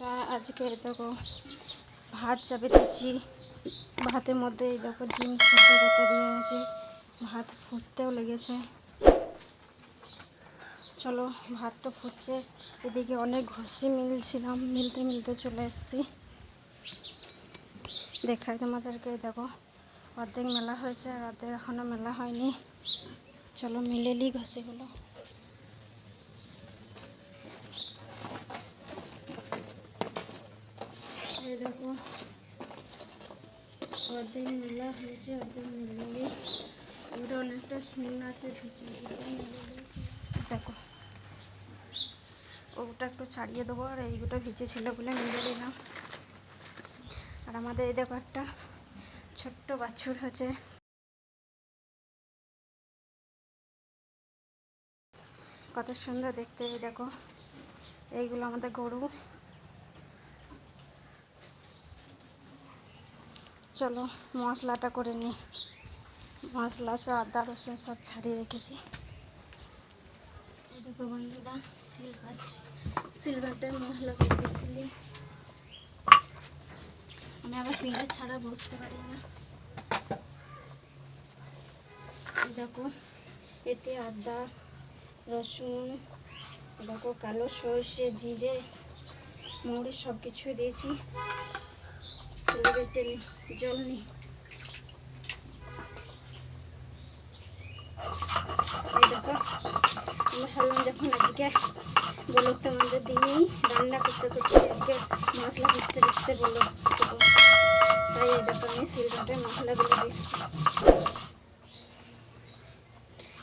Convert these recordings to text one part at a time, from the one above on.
বন্ধুরা আজকে দেখো ভাত চাপে দিচ্ছি। ভাতের মধ্যে এই দেখো ডিম সেদ্ধ করতে দিয়ে আছে ভাত ফুটতেও লেগেছে। চলো, ভাত তো ফুটছে। এদিকে অনেক ঘষি মিলছিলাম, মিলতে মিলতে চলে এসেছি। দেখাই তোমাদেরকে, দেখো। অর্ধেক মেলা হয়েছে আর অর্ধেক এখনও মেলা হয়নি। চলো মিলে নি ঘষিগুলো। এই দেখো। অর্ধেক মেলা হয়েছে, অর্ধেক ওটা অনেকটা শুন আছে দেখো। ওটা একটু ছাড়িয়ে দেবো, আর এইগুলো বলে মিলে দিলাম আর আমাদের এই দেখো একটা ছোট্ট বাছুর হয়েছে। কত সুন্দর দেখতে, এই দেখো। এইগুলো আমাদের গরু। চলো, মশলাটা করে নিই। মশলা সব আদা রসুন সব ছাড়িয়ে রেখেছি। দেখো বন্ধুরা সিল পাচ্ছি সিলভারটায় মশলা করে আমি আবার পিঁয়াজ ছাড়া বসতে পারি না। দেখো, এতে আদা, রসুন দেখো কালো সর্ষে, জিরে, মৌরি সব কিছুই দিয়েছি। জল নি। দেখো আমি ভাবলাম যখন আজকে বলো তোমাদের দিনেই রান্না করতে করতে আজকে মশলা পিসতে পিসতে বলো। তাই এই দেখো আমি সিলভাটে মশলাগুলো দিচ্ছি।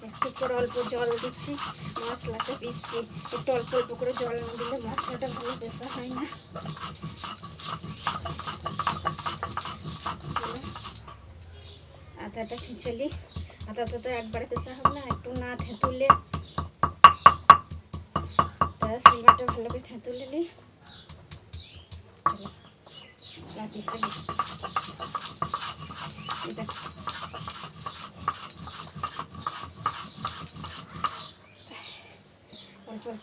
একটু করে অল্প জল দিচ্ছি মশলাটা পিসছি। একটু অল্প অল্প করে জল না দিলে মশলাটা ভালো পেশা হয় না চলো আদাটা ছিঁচলি আদাটা তো একবারে পেশা হবে না, একটু না থেঁতুলে। তারা সিলভারটা ভালো করে থেঁতুলে নি। চলো পিসে দিই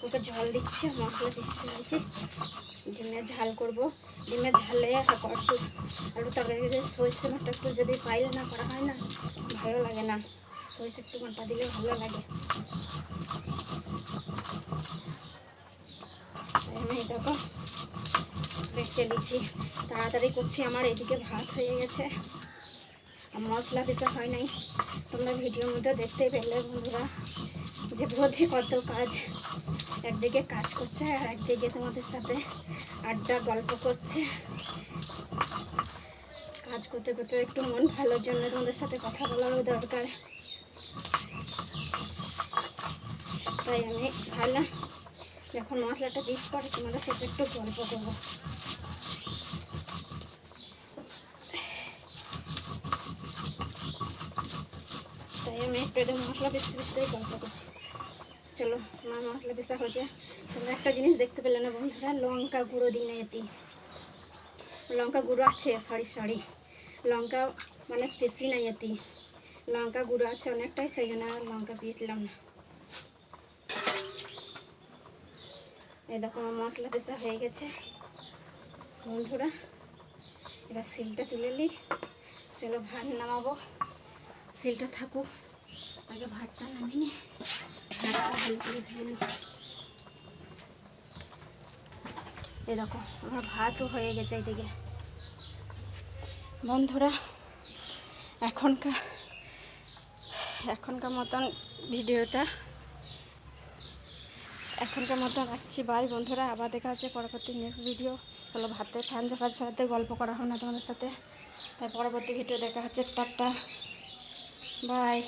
করে জল দিচ্ছি, মশলা পিসে দিচ্ছি। ডিমের ঝাল করব। ডিমের ঝালে একটু আলু তরকারি সরষে বাটা একটু যদি পাইলে না, করা হয় না, ভালো লাগে না। সরষে একটু বাটা দিলে ভালো লাগে। দেখো বেটে দিচ্ছি। তাড়াতাড়ি করছি, আমার এদিকে ভাত হয়ে গেছে। মশলা পিসা হয় নাই। তোমরা ভিডিওর মধ্যে দেখতে পেলে বন্ধুরা। যে বৌদি কত কাজ একদিকে কাজ করছে আর একদিকে তোমাদের সাথে আড্ডা, গল্প করছে। কাজ করতে করতে একটু মন ভালোর জন্য তোমাদের সাথে কথা বলারও দরকার। তাই আমি ভাবলাম যখন মশলাটা পিস করে তোমাদের সাথে একটু গল্প করব। একটু মশলা পিসতে পিসতে গল্প করছি। চলো আমার মশলা পিসা হয়েছে তোমরা একটা জিনিস দেখতে পেলে না বন্ধুরা, লঙ্কা গুঁড়ো দিই না এতে। লঙ্কা গুঁড়ো আছে সরি সরি লঙ্কা মানে পেশি নাই এতে। লঙ্কা গুঁড়ো আছে অনেকটাই, সেই জন্য লঙ্কা পিসলাম না। এই দেখো, আমার মশলা পেশা হয়ে গেছে। বন্ধুরা, এবার সিলটা তুলে নিই। চলো ভাত নামাবো। সিলটা থাকুক। আগে ভাতটা ধুয়ে নিই এই দেখো, আমার ভাতও হয়ে গেছে এদিকে। বন্ধুরা, এখনকার এখনকার মতন ভিডিওটা, এখনকার মতন রাখছি। বাই বন্ধুরা, আবার দেখা আছে পরবর্তী নেক্সট ভিডিও হলো ভাতে ফ্যান ফান ছাড়াতে গল্প করা হয় না তোমাদের সাথে। তাই পরবর্তী ভিডিও দেখা হচ্ছে, টাটা। বাই।